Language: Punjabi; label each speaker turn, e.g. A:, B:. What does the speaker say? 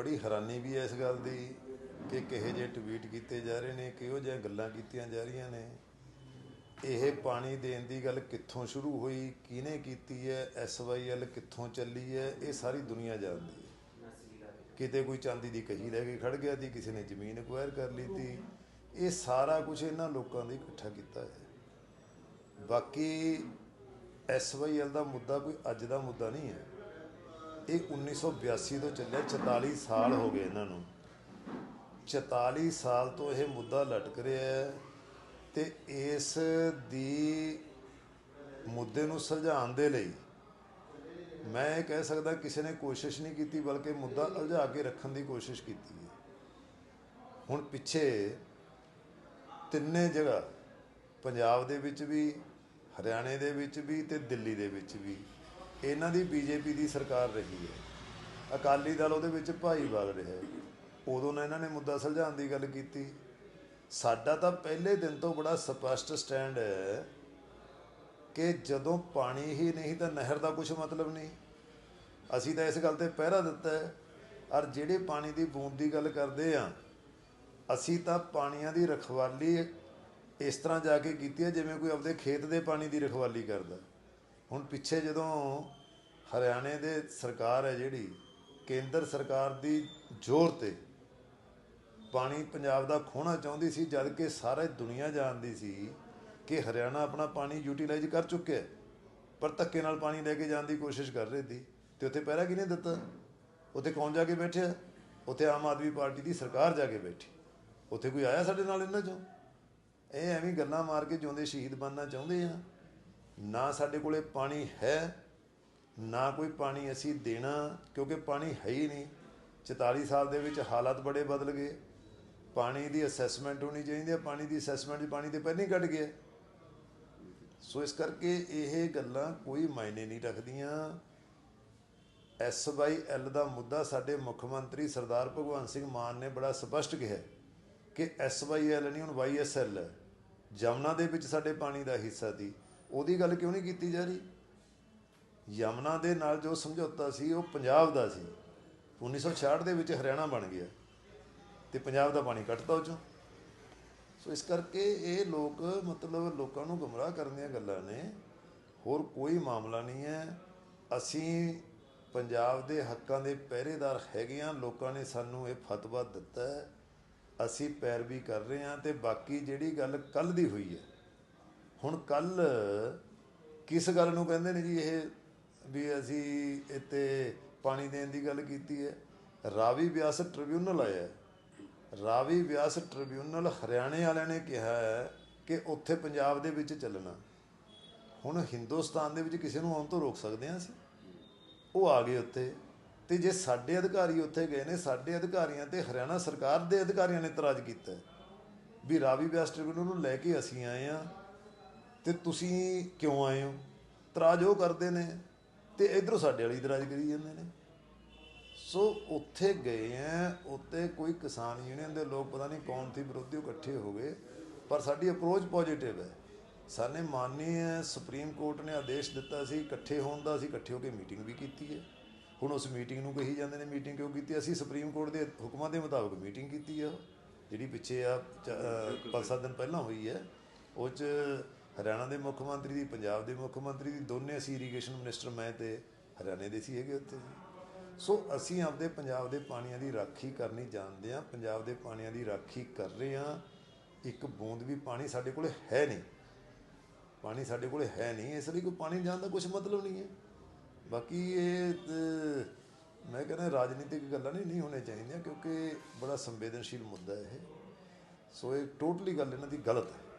A: ਬੜੀ ਹੈਰਾਨੀ ਵੀ ਹੈ ਇਸ ਗੱਲ ਦੀ ਕਿ ਕਿਹੋ ਜਿਹੇ ਟਵੀਟ ਕੀਤੇ ਜਾ ਰਹੇ ਨੇ, ਕਿਹੋ ਜਿਹੀਆਂ ਗੱਲਾਂ ਕੀਤੀਆਂ ਜਾ ਰਹੀਆਂ ਨੇ। ਇਹ ਪਾਣੀ ਦੇਣ ਦੀ ਗੱਲ ਕਿੱਥੋਂ ਸ਼ੁਰੂ ਹੋਈ, ਕਿਹਨੇ ਕੀਤੀ ਹੈ ਐਸਵਾਈਐਲ ਕਿੱਥੋਂ ਚੱਲੀ ਹੈ, ਇਹ ਸਾਰੀ ਦੁਨੀਆ ਜਾਣਦੀ ਹੈ। ਕਿਤੇ ਕੋਈ ਚਾਂਦੀ ਦੀ ਕਹੀ ਲੈ ਕੇ ਖੜ ਗਿਆ ਸੀ ਕਿਸੇ ਨੇ ਜ਼ਮੀਨ ਐਕਵਾਇਰ ਕਰ ਲਈ ਤੀ। ਇਹ ਸਾਰਾ ਕੁਝ ਇਹਨਾਂ ਲੋਕਾਂ ਨੇ ਇਕੱਠਾ ਕੀਤਾ ਹੈ। ਬਾਕੀ ਐਸਵਾਈਐਲ ਦਾ ਮੁੱਦਾ ਕੋਈ ਅੱਜ ਦਾ ਮੁੱਦਾ ਨਹੀਂ ਹੈ। ਇਹ 1982 ਤੋਂ ਚੱਲਿਆ 44 ਸਾਲ ਹੋ ਗਏ ਇਹਨਾਂ ਨੂੰ। 44 ਸਾਲ ਤੋਂ ਇਹ ਮੁੱਦਾ ਲਟਕ ਰਿਹਾ ਹੈ ਤੇ ਇਸ ਦੀ ਮੁੱਦੇ ਨੂੰ ਸੁਲਝਾਉਣ ਦੇ ਲਈ ਮੈਂ ਇਹ ਕਹਿ ਸਕਦਾ ਕਿਸੇ ਨੇ ਕੋਸ਼ਿਸ਼ ਨਹੀਂ ਕੀਤੀ, ਬਲਕਿ ਮੁੱਦਾ ਉਲਝਾ ਕੇ ਰੱਖਣ ਦੀ ਕੋਸ਼ਿਸ਼ ਕੀਤੀ ਹੈ। ਹੁਣ ਪਿੱਛੇ ਤਿੰਨੇ ਜਗ੍ਹਾ, ਪੰਜਾਬ ਦੇ ਵਿੱਚ ਵੀ, ਹਰਿਆਣੇ ਦੇ ਵਿੱਚ ਵੀ ਤੇ ਦਿੱਲੀ ਦੇ ਵਿੱਚ ਵੀ ਇਹਨਾਂ ਦੀ ਬੀਜੇਪੀ ਦੀ ਸਰਕਾਰ ਰਹੀ ਹੈ। ਅਕਾਲੀ ਦਲ ਉਹਦੇ ਵਿੱਚ ਭਾਈ ਵਗ ਰਿਹਾ ਹੈ। ਉਦੋਂ ਨਾ ਇਹਨਾਂ ਨੇ ਮੁੱਦਾ ਸੁਲਝਾਉਣ ਦੀ ਗੱਲ ਕੀਤੀ। ਸਾਡਾ ਤਾਂ ਪਹਿਲੇ ਦਿਨ ਤੋਂ ਬੜਾ ਸਪਸ਼ਟ ਸਟੈਂਡ ਹੈ ਕਿ ਜਦੋਂ ਪਾਣੀ ਹੀ ਨਹੀਂ ਤਾਂ ਨਹਿਰ ਦਾ ਕੁਝ ਮਤਲਬ ਨਹੀਂ। ਅਸੀਂ ਤਾਂ ਇਸ ਗੱਲ ਤੇ ਪਹਿਰਾ ਦਿੱਤਾ ਹੈ, ਔਰ ਜਿਹੜੇ ਪਾਣੀ ਦੀ ਬੂੰਦ ਦੀ ਗੱਲ ਕਰਦੇ ਆ ਅਸੀਂ ਤਾਂ ਪਾਣੀਆਂ ਦੀ ਰਖਵਾਲੀ ਇਸ ਤਰ੍ਹਾਂ ਜਾ ਕੇ ਕੀਤੀ ਹੈ, ਜਿਵੇਂ ਕੋਈ ਆਪਦੇ ਖੇਤ ਦੇ ਪਾਣੀ ਦੀ ਰਖਵਾਲੀ ਕਰਦਾ। ਹੁਣ ਪਿੱਛੇ ਜਦੋਂ ਹਰਿਆਣੇ ਦੇ ਸਰਕਾਰ ਹੈ ਜਿਹੜੀ, ਕੇਂਦਰ ਸਰਕਾਰ ਦੀ ਜ਼ੋਰ ਤੇ ਪਾਣੀ ਪੰਜਾਬ ਦਾ ਖੋਣਾ ਚਾਹੁੰਦੀ ਸੀ, ਜਦ ਕਿ ਸਾਰੀ ਦੁਨੀਆ ਜਾਣਦੀ ਸੀ ਕਿ ਹਰਿਆਣਾ ਆਪਣਾ ਪਾਣੀ ਯੂਟਿਲਾਈਜ਼ ਕਰ ਚੁੱਕਿਆ ਹੈ। ਪਰ ਧੱਕੇ ਨਾਲ ਪਾਣੀ ਲੈ ਕੇ ਜਾਣ ਦੀ ਕੋਸ਼ਿਸ਼ ਕਰ ਰਹੀ ਸੀ। ਤੇ ਉੱਥੇ ਪਹਿਰਾ ਕਿਹਨੇ ਦਿੱਤਾ? ਉੱਥੇ ਕੌਣ ਜਾ ਕੇ ਬੈਠਿਆ? ਉੱਥੇ ਆਮ ਆਦਮੀ ਪਾਰਟੀ ਦੀ ਸਰਕਾਰ ਜਾ ਕੇ ਬੈਠੀ। ਉੱਥੇ ਕੋਈ ਆਇਆ ਸਾਡੇ ਨਾਲ ਇਹਨਾਂ ਚੋਂ? ਇਹ ਐਵੇਂ ਗੱਲਾਂ ਮਾਰ ਕੇ ਜਿਉਂਦੇ ਸ਼ਹੀਦ ਬਣਨਾ ਚਾਹੁੰਦੇ ਆ। ਨਾ ਸਾਡੇ ਕੋਲੇ ਪਾਣੀ ਹੈ ਨਾ ਕੋਈ ਪਾਣੀ ਅਸੀਂ ਦੇਣਾ, ਕਿਉਂਕਿ ਪਾਣੀ ਹੈ ਹੀ ਨਹੀਂ। 44 ਸਾਲ ਦੇ ਵਿੱਚ ਹਾਲਾਤ ਬੜੇ ਬਦਲ ਗਏ। ਪਾਣੀ ਦੀ ਅਸੈਸਮੈਂਟ ਹੋਣੀ ਚਾਹੀਦੀ ਹੈ, ਪਾਣੀ ਦੀ ਅਸੈਸਮੈਂਟ ਪਾਣੀ ਤੇ ਪਹਿਲਾਂ ਹੀ ਕੱਢ ਗਿਆ ਸੋ ਇਸ ਕਰਕੇ ਇਹ ਗੱਲਾਂ ਕੋਈ ਮਾਇਨੇ ਨਹੀਂ ਰੱਖਦੀਆਂ। ਐਸਵਾਈਐਲ ਦਾ ਮੁੱਦਾ ਸਾਡੇ ਮੁੱਖ ਮੰਤਰੀ ਸਰਦਾਰ ਭਗਵੰਤ ਸਿੰਘ ਮਾਨ ਨੇ ਬੜਾ ਸਪਸ਼ਟ ਕਿਹਾ ਕਿ ਐਸਵਾਈਐਲ ਨਹੀਂ, ਹੁਣ ਵਾਈਐਸਐਲ ਹੈ। ਜਮਨਾ ਦੇ ਵਿੱਚ ਸਾਡੇ ਪਾਣੀ ਦਾ ਹਿੱਸਾ ਸੀ। ਉਹਦੀ ਗੱਲ ਕਿਉਂ ਨਹੀਂ ਕੀਤੀ ਜਾ ਰਹੀ? ਯਮਨਾ ਦੇ ਨਾਲ ਜੋ ਸਮਝੌਤਾ ਸੀ, ਉਹ ਪੰਜਾਬ ਦਾ ਸੀ। 1966 ਦੇ ਵਿੱਚ ਹਰਿਆਣਾ ਬਣ ਗਿਆ ਤੇ ਪੰਜਾਬ ਦਾ ਪਾਣੀ ਕੱਟਦਾ ਉਹ ਚੋਂ। ਸੋ ਇਸ ਕਰਕੇ ਇਹ ਲੋਕ ਮਤਲਬ ਲੋਕਾਂ ਨੂੰ ਗੁੰਮਰਾਹ ਕਰਨ ਦੀਆਂ ਗੱਲਾਂ ਨੇ। ਹੋਰ ਕੋਈ ਮਾਮਲਾ ਨਹੀਂ ਹੈ। ਅਸੀਂ ਪੰਜਾਬ ਦੇ ਹੱਕਾਂ ਦੇ ਪਹਿਰੇਦਾਰ ਹੈਗੇ ਆ ਲੋਕਾਂ ਨੇ ਸਾਨੂੰ ਇਹ ਫਤਵਾ ਦਿੱਤਾ ਹੈ। ਅਸੀਂ ਪੈਰਵੀ ਕਰ ਰਹੇ ਹਾਂ ਤੇ ਬਾਕੀ ਜਿਹੜੀ ਗੱਲ ਕੱਲ ਦੀ ਹੋਈ ਹੈ। ਹੁਣ ਕੱਲ ਕਿਸ ਗੱਲ ਨੂੰ ਕਹਿੰਦੇ ਨੇ ਜੀ ਇਹ? ਵੀ ਅਸੀਂ ਇੱਥੇ ਪਾਣੀ ਦੇਣ ਦੀ ਗੱਲ ਕੀਤੀ ਹੈ। ਰਾਵੀ ਵਿਆਸ ਟ੍ਰਿਬਿਊਨਲ ਆਇਆ ਰਾਵੀ ਵਿਆਸ ਟ੍ਰਿਬਿਊਨਲ ਹਰਿਆਣੇ ਵਾਲਿਆਂ ਨੇ ਕਿਹਾ ਹੈ ਕਿ ਉੱਥੇ ਪੰਜਾਬ ਦੇ ਵਿੱਚ ਚੱਲਣਾ। ਹੁਣ ਹਿੰਦੁਸਤਾਨ ਦੇ ਵਿੱਚ ਕਿਸੇ ਨੂੰ ਆਉਣ ਤੋਂ ਰੋਕ ਸਕਦੇ ਹਾਂ ਅਸੀਂ? ਉਹ ਆ ਗਏ ਉੱਥੇ। ਤੇ ਜੇ ਸਾਡੇ ਅਧਿਕਾਰੀ ਉੱਥੇ ਗਏ ਨੇ, ਸਾਡੇ ਅਧਿਕਾਰੀਆਂ ਤੇ ਹਰਿਆਣਾ ਸਰਕਾਰ ਦੇ ਅਧਿਕਾਰੀਆਂ ਨੇ ਇਤਰਾਜ਼ ਕੀਤਾ ਵੀ ਰਾਵੀ ਵਿਆਸ ਟ੍ਰਿਬਿਊਨਲ ਨੂੰ ਲੈ ਕੇ ਅਸੀਂ ਆਏ ਆ ਤੇ ਤੁਸੀਂ ਕਿਉਂ ਆਏ ਹੋ? ਇਤਰਾਜ਼ ਉਹ ਕਰਦੇ ਨੇ ਤੇ ਇਧਰੋਂ ਸਾਡੇ ਵਾਲੀ ਦਰਾਜ਼ ਕਰੀ ਜਾਂਦੇ ਨੇ। ਸੋ ਉੱਥੇ ਗਏ ਆ ਉੱਤੇ ਕੋਈ ਕਿਸਾਨ ਯੂਨੀਅਨ ਦੇ ਲੋਕ ਪਤਾ ਨਹੀਂ ਕੌਣ ਸੀ ਵਿਰੋਧੀ ਉਹ ਇਕੱਠੇ ਹੋ ਗਏ। ਪਰ ਸਾਡੀ ਅਪਰੋਚ ਪੋਜੀਟਿਵ ਹੈ। ਸਾਨੇ ਮਾਨੀ ਹੈ ਸੁਪਰੀਮ ਕੋਰਟ ਨੇ ਆਦੇਸ਼ ਦਿੱਤਾ ਸੀ ਇਕੱਠੇ ਹੋਣ ਦਾ ਅਸੀਂ ਇਕੱਠੇ ਹੋ ਕੇ ਮੀਟਿੰਗ ਵੀ ਕੀਤੀ ਹੈ ਹੁਣ ਉਸ ਮੀਟਿੰਗ ਨੂੰ ਕਹੀ ਜਾਂਦੇ ਨੇ ਮੀਟਿੰਗ ਕਿਉਂ ਕੀਤੀ? ਅਸੀਂ ਸੁਪਰੀਮ ਕੋਰਟ ਦੇ ਹੁਕਮਾਂ ਦੇ ਮੁਤਾਬਕ ਮੀਟਿੰਗ ਕੀਤੀ ਹੈ ਉਹ, ਜਿਹੜੀ ਪਿੱਛੇ ਆ ਚ- ਅ, ਪੰਜ ਸੱਤ ਦਿਨ ਪਹਿਲਾਂ ਹੋਈ ਹੈ ਉਹ ਚ ਹਰਿਆਣਾ ਦੇ ਮੁੱਖ ਮੰਤਰੀ ਦੀ, ਪੰਜਾਬ ਦੇ ਮੁੱਖ ਮੰਤਰੀ ਦੀ, ਦੋਨੇ ਅਸੀਂ ਇਰੀਗੇਸ਼ਨ ਮਿਨਿਸਟਰ ਮੈਂ ਤੇ ਹਰਿਆਣੇ ਦੇ ਸੀ ਹੈਗੇ ਉੱਥੇ ਸੋ ਅਸੀਂ ਆਪਦੇ ਪੰਜਾਬ ਦੇ ਪਾਣੀਆਂ ਦੀ ਰਾਖੀ ਕਰਨੀ ਜਾਣਦੇ ਹਾਂ, ਪੰਜਾਬ ਦੇ ਪਾਣੀਆਂ ਦੀ ਰਾਖੀ ਕਰ ਰਹੇ ਹਾਂ। ਇੱਕ ਬੂੰਦ ਵੀ ਪਾਣੀ ਸਾਡੇ ਕੋਲ ਹੈ ਨਹੀਂ। ਪਾਣੀ ਸਾਡੇ ਕੋਲ ਹੈ ਨਹੀਂ, ਇਸ ਲਈ ਕੋਈ ਪਾਣੀ ਜਾਣ ਦਾ ਕੁਝ ਮਤਲਬ ਨਹੀਂ ਹੈ। ਬਾਕੀ ਇਹ ਮੈਂ ਕਹਿੰਦਾ ਰਾਜਨੀਤਿਕ ਗੱਲਾਂ ਨਹੀਂ ਨਹੀਂ ਹੋਣੇ ਚਾਹੀਦੀਆਂ ਕਿਉਂਕਿ ਬੜਾ ਸੰਵੇਦਨਸ਼ੀਲ ਮੁੱਦਾ ਹੈ ਇਹ। ਸੋ ਇਹ ਟੋਟਲੀ ਗੱਲ ਇਹਨਾਂ ਦੀ ਗਲਤ ਹੈ।